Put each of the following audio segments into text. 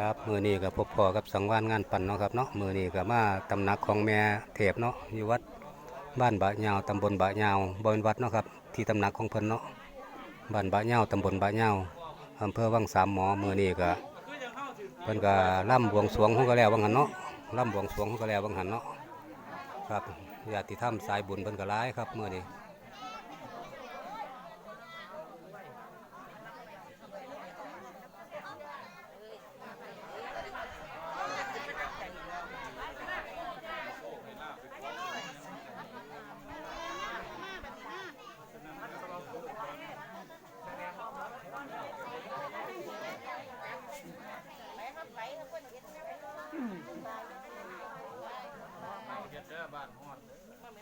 ครับมือนี้ก็พบพอกับสังวานงานปั่นเนาะครับเนาะมือนี้ก็มาตำหนักของแม่เทพเนาะอยู่วัดบ้านบะยาวตำบลบะยาวบริเวณวัดเนาะครับที่ตำหนักของเพิ่นเนาะบ้านบะยาวตำบลบะยาวอำเภอวังสามหมอมือนี้ก็เพิ่นก็ล่ำบวงสรวงเขาก็แล้ววังหันเนาะล่ำบวงสรวงเขาก็แล้ววังหันเนาะครับญาติธรรมสายบุญเพิ่นก็หลายครับมือนี้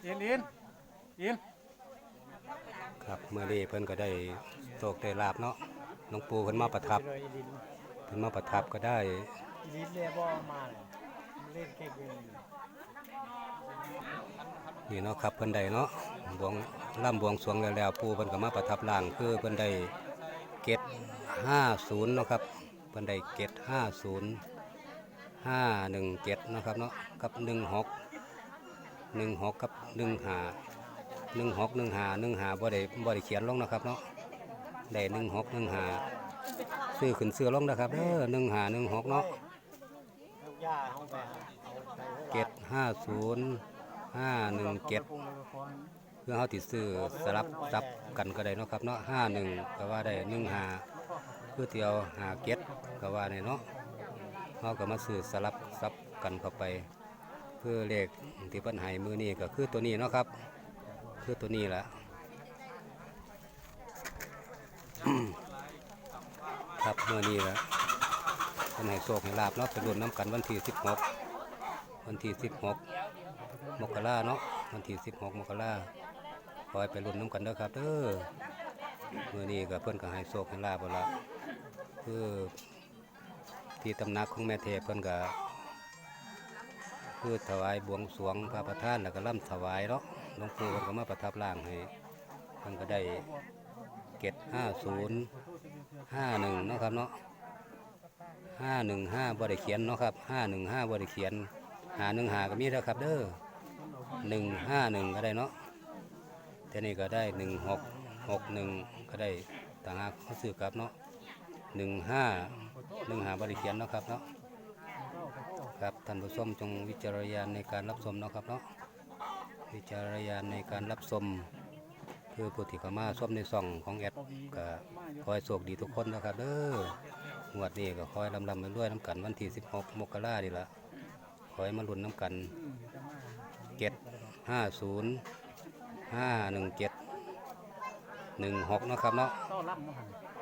อินอินอินครับเมื่อนี้เพิ่นก็ได้โศกได้ลาบเนาะหลวงปู่เพิ่นมาประทับเลยอินเพิ่นมาประทับก็ได้อินเรียบอมาเลยเล่นเก่งเลยนี่เนาะครับเพิ่นได้เนาะบวงล่ำบวงสวงแล้วแล้วปู่เพิ่นก็มาประทับร่างคือเพิ่นได้เกต50เนาะครับเพิ่นได้เกต50 517เนาะครับเนาะกับ16 16กั หนึ่งหกกับ15 16 15 15บ่ได้บ่ได้เขียนลงนะครับเนาะได้16 15ซื้อขึ้นซื้อลงนะครับเด้อ15 16เนาะลูกย่าห้องหาเอาไปเกตห้าศูนย์ห้าหนึ่งเกตเพื่อเขาติดซื้อสลับซับกันก็ได้เนาะครับเนาะห้าหนึ่งก็ว่าได้หนึ่งหาเพื่อเที่ยวหาเกตก็ว่าได้เนาะเขาก็มาซื้อสลับซับกันเข้าไป เพื่อเลขที่เปัญหามือนี้ก็คือตัวนี้เนาะครับ คือตัวนี้แหละครับมือนี้แหละเป็นให้โชคให้ลาบเนาะไปรวมน้ำกันวันที่สิบหกวันที่สิบหกมกราเนาะวันที่สิบหกมกราคอยไปรุ่นน้ำกันเด้อครับเด้อมือนี้ก็เพื่อนก็ให้โชคให้ลาบเอาละคือที่ตำหนักของแม่เทพเพื่อนก็ คือถวายบวงสรวงพระประธานแล้วก็ล่ำถวายเนาะหลวงปู่นก็มาประทับร่างให้เพิ่นก็ได้เกตห้าศูนย์ห้าหนึ่งนะครับเนาะห้าหนึ่งห้าบริเขียนเนาะครับห้าหนึ่งห้าบริเขียน หาหนึ่งหาก็มีแล้วครับเด้อหนึ่งห้าหนึ่งก็ได้เนาะแต่นี่ก็ได้หนึ่งหกหกหนึ่งก็ได้ต่างหากเขาซื้อกลับเนาะหนึ่งห้าหนึ่งหาบริเขียนเนาะครับเนาะ ครับท่านผู้ชมจงวิจารณญาณในการรับชมนะครับเนาะวิจารณญาณในการรับชมคือผู้ที่เข้ามาชมในซองของแอดก็ขอให้โชคดีทุกคนนะครับเด้องวดนี้ก็คอยลำลำไปด้วยน้ำกันวันที่16มกราดีละคอยมาลุ้นน้ำกันเจ็ดห้าศูนย์ห้าหนึ่งเจ็ดหนึ่งหกนะครับเนาะ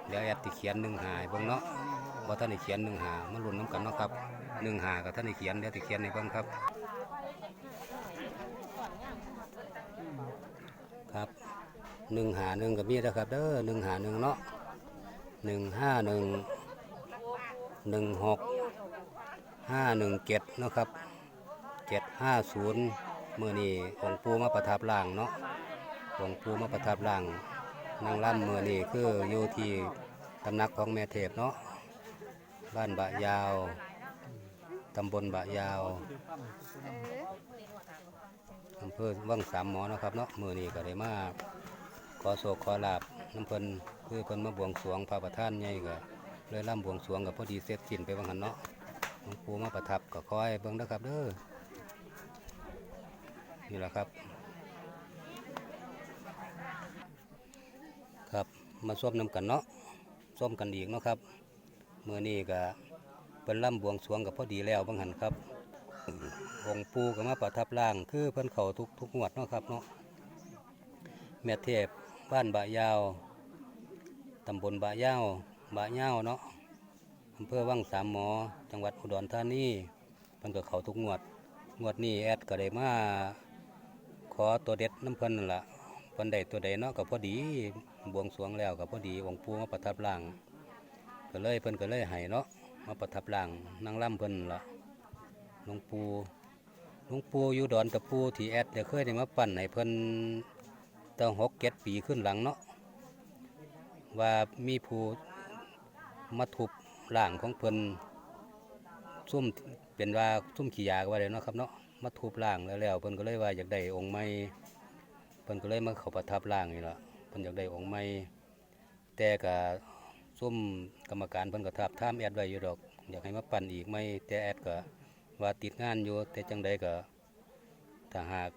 เดี๋ยวแอดติเขียนหนึ่งหายเบิ่งเนาะว่าท่านได้เขียนหนึ่งหามาลุ้นน้ำกันเนาะครับ หนึ่งหากับท่านได้เขียนเดี๋ยวติเขียนในเบิ่งครับ ครับหนึ่งหาหนึ่งกับมีนะครับเด้อหนึ่งหาหนึ่งเนาะหนึ่งห้าหนึ่งหนึ่งหกห้าหนึ่งเจ็ดนาะครับเจ็ดห้าศูนย์เมื่อนี้องค์ปูมาประทับร่างเนาะองค์ปูมาประทับร่างนางล่ำเมื่อนี้คืออยู่ที่ตำนักของแม่เทพเนาะบ้านบะยาว ตำบลบะยาวอำเภอวังสามหมอนะครับเนาะเมื่อนี้ก็ได้มาขอโศกขอลาบน้ำเพิ่นคือเพิ่นมาบวงสรวงพระประธานใหญ่ก็เลยล่ำบวงสรวงกับพอดีเสร็จสิ้นไปบางหันเนาะหลวงปู่มาประทับก็คอยเบิ่งนะครับเด้อนี่แหละครับ ครับมาส้มน้ำกันเนาะส้มกันอีกเนาะครับเมื่อนี้ก็ เป็นล่ำบวงสวงกับพอดีแล้วบางหันครับองค์ปู่ก็มาประทับร่าง คือเพิ่นเขาทุกทุกงวดเนาะครับเนาะแม่เทพบ้านบะยาวตำบลบะยาวบะยาวเนาะอำเภอวังสามหมอ จังหวัดอุดรธานีเพิ่นก็เขาทุกงวดงวดนี้แอดก็ได้มาขอตัวเด็ดน้ำเพิ่นนั่นละเพิ่นได้ตัวใดเนาะก็พอดีบวงสวงแล้วก็พอดีองค์ปูมาประทับร่าง ก็เลยเพิ่นก็เลยให้เนาะ มาประทับร่างนางล่ำเพิ่นละหลวงปู่หลวงปู่อยู่ดอนตะปูที่แอดเดี๋ยวเคยได้มาปั่นให้เพิ่นตั้งหกเจ็ดปีขึ้นหลังเนาะว่ามีผู้มาทุบร่างของเพิ่นซุ่มเป็นว่าซุ่มขี้ยาก็ว่าเลยเนาะครับเนาะมาทุบล่างแล้วแล้วเพิ่นก็เลยว่าอยากได้องค์ใหม่เพิ่นก็เลยมาเข้าประทับล่างนี่ละเพิ่นอยากได้องค์ใหม่แต่ก็ ซุ่มกรรมการเพิ่นก็ทับท่ามแอดไว้อยู่ดอก อยากให้มาปั่นอีกไหมแต่แอดก็ว่าติดงานอยู่แต่จังใดก็ถ้าหาก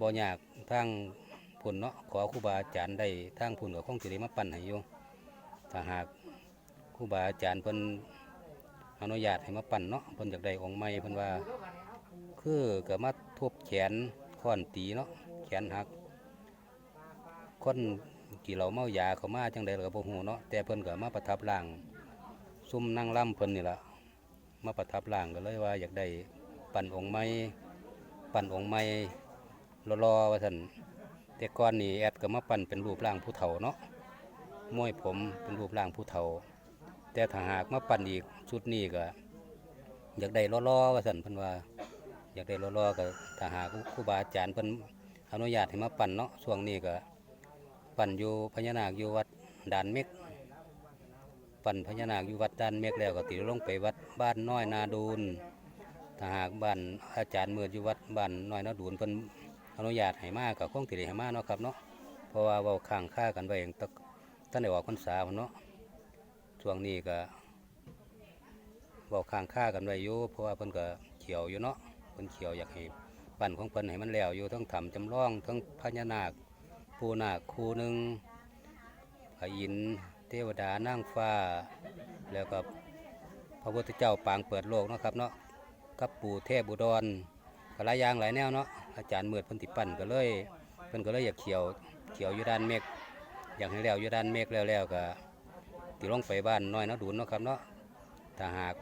บ่ยากทางพุ่นเนาะขอครูบาอาจารย์ได้ทางพุ่นก็คงสิได้มาปั่นให้อยู่ถ้าหากครูบาอาจารย์เพิ่นอนุญาตให้มาปั่นเนาะเพิ่นอยากได้องค์ใหม่เพิ่นว่า คือก็มาทุบแขนค้อนตีเนาะแขนหักคน กี่เราเมายาเขามาจังใดเราก็บ่ฮู้เนาะแต่เพิ่นก็มาประทับร่างซุ่มนั่งล่ำเพิ่นนี่ล่ะมาประทับร่างก็เลยว่าอยากได้ปั่นองค์ใหม่ปั่นองค์ใหม่รอๆว่าซั่นแต่ก่อนนี่แอดก็มาปั่นเป็นรูปร่างผู้เฒ่าเนาะมวยผมเป็นรูปร่างผู้เฒ่า แต่ถ้าหากมาปั่นอีกชุดนี้ก็ อยากได้ล้อๆว่าสันเพิ่นว่า อยากได้ล้อๆก็ถ้าหากครูบาอาจารย์เพิ่นอนุญาตให้มาปั่นเนาะช่วงนี้ก็ ปั่นอยู่พญานาคอยู่วัดด่านเม็กปั่นพญานาคอยู่วัดด่านเม็กแล้วก็ติลงไปวัดบ้านน้อยนาดูนถ้าหากบ้านอาจารย์เมืดอยู่วัดบ้านน้อยนาดูนเพิ่นอนุญาตให้มาก็คงสิได้ให้มากเนาะครับเนาะเพราะว่าเว้าข้างค่ากันไว้ตั้งแต่ท่านได้ออกพรรษาเนาะช่วงนี้ก็บอกข้างค่ากันไว้อยู่เพราะว่าเพิ่นก็เขียวอยู่เนาะเพิ่นเขียวอยากให้ปั่นของเพิ่นให้มันแล้วอยู่ทั้งถ้ำจำลองทั้งพญานาค ปูนาคคูหนึ่งพระอินเทวดานางฟ้า แล้วก็พระพุทธเจ้าปางเปิดโลกเนาะครับเนาะกับปู่เทพบุดรกหลายอย่างหลายแนวเนาะอาจารย์เมืดพิ่นติปั่นก็เลยเพิ่นก็เลยอยากเขียวเขียวอยู่ด้านเมฆอยากให้แล้วอยู่ด้านเมฆแล้วๆก็ที่ลงไปบ้านน้อยนะดูนเนาะครับเนาะถ้าหาก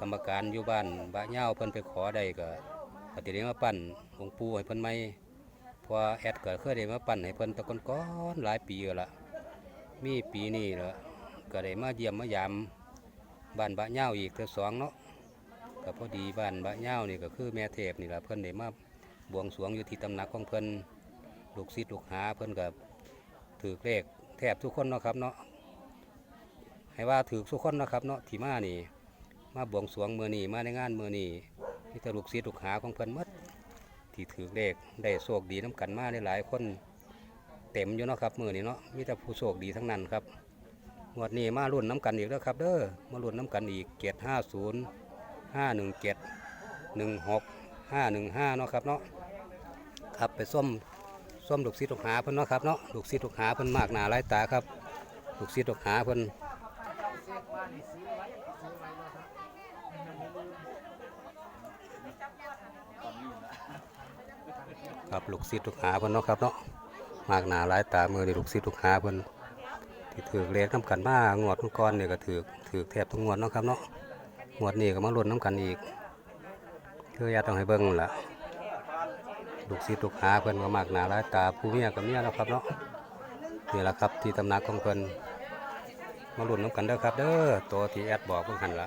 กรรมการอยู่บ้านบะเง่าเพิ่นไปขอได้ก็ปฏิเรียมาปั้นองค์ปู่ให้เพิ่นไม่ พราะว่าแอดก็เคยได้มาปั้นให้เพิ่นตะก้อนๆหลายปีแล้วละมีปีนี้ละก็ได้มาเยี่ยมมายามบ้านบะเง่าอีกเทื่อสองเนาะก็พอดีบ้านบะเง่านี่ก็คือแม่เทพนี่แหละเพิ่นได้มาบวงสรวงอยู่ที่ตำหนักของเพิ่นลูกศิษย์ลูกหาเพิ่นก็ถือเลขแทบทุกคนเนาะครับเนาะให้ว่าถือสุกคนนะครับเนาะที่มานี่ มาบวงสรวงมือนี่มาในงานมือนี่มีแต่ลูกศิษย์ลูกหาของเพิ่นหมด ที่ถือเลขได้โชคดีน้กันมาได้หลายคนเต็มอยู่เนาะครับมือนี่เนาะมีแต่ผู้โชคดีทั้งนั้นครับงวดนี้มารุ่นน้กันอีกแล้วครับ เด้อมารุ่นน้กันอีกเกียรติห้าศูนย์ห้าหนึ่งเจ็ดหนึ่งหกห้าหนึ่งห้าเนาะครับเนาะครับไปส้มส้มลูกศิษย์ลูกหาเพิ่นเนาะครับเนาะลูกศิษย์ลูกหาเพิ่นมากหนาหลายตาครับลูกศิษย์ลูกหาเพิ่น ครับลูกศิษย์ลูกหาเพิ่นเนาะครับเนาะมากหนาหลายตามือนี่ลูกศิษย์ลูกหาเพิ่นที่ถือเลขน้ำกันมางวดก่อนนี่ยก็ถือถือแทบทุกงวดเนาะครับเนาะงวดนี้ก็มาลุ้นน้ำกันอีกคืออยาต้องให้เบิ่งล่ะลูกศิษย์ลูกหาเพิ่นก็มากหนาหลายตาผู้เมียกับเมียเนาะครับเนาะนี่แหละครับที่ตำหนักของเพิ่นมาลุ้นน้ำกันเด้อครับ เด้อตัวที่แอดบอกเพิ่งหันละ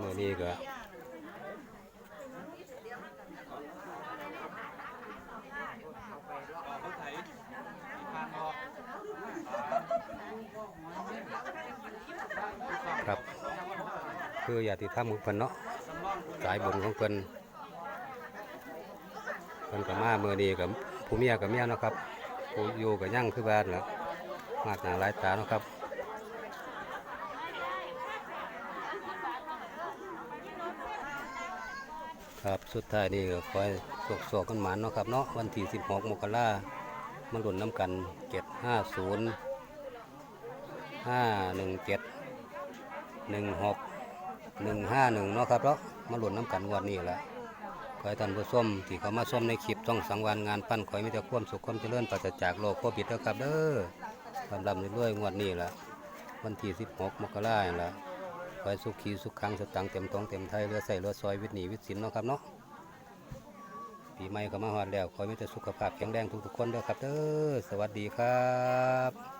มือนี้ก็ ครับ คืออย่าติดทำของเพิ่นเนาะสายบุญของเพิ่นเพิ่นกับมาเมื่อนีกับผู้เมียกับเมียเนาะครับผู้อยู่กับย่างคือบ้านละมากหนาหลายตาเนาะครับครับสุดท้ายนี่ก็คอยสกสกกันหมานเนาะครับเนาะวันที่ 16 มกรามาหลุนน้ำกัน 750 517หนึ่งเจ็ดหนึ่งหกหนึ่งห้าหนึ่งเนาะครับเนาะมาหลุนน้ำกันงวันนี้แหละขอให้ท่านผู้ชมที่เขามาชมในคลิปต้องสังวานงานปั้นขอให้มีแต่ความสุขความเจริญปราศจากโรคโควิดนะครับเด้อลำลำเรื่อยๆงวดนี้แหละวันที่สิบหกมกราคมละขอให้สุขีสุขขังสตังเต็มท้องเต็มไทยเรือใส่เรือซอยวิทย์หนีวิทย์สินเนาะครับเนาะปีใหม่ก็มาฮอดแล้วขอให้มีแต่สุขภาพแข็งแรงทุกๆคนเด้อครับเด้อสวัสดีครับ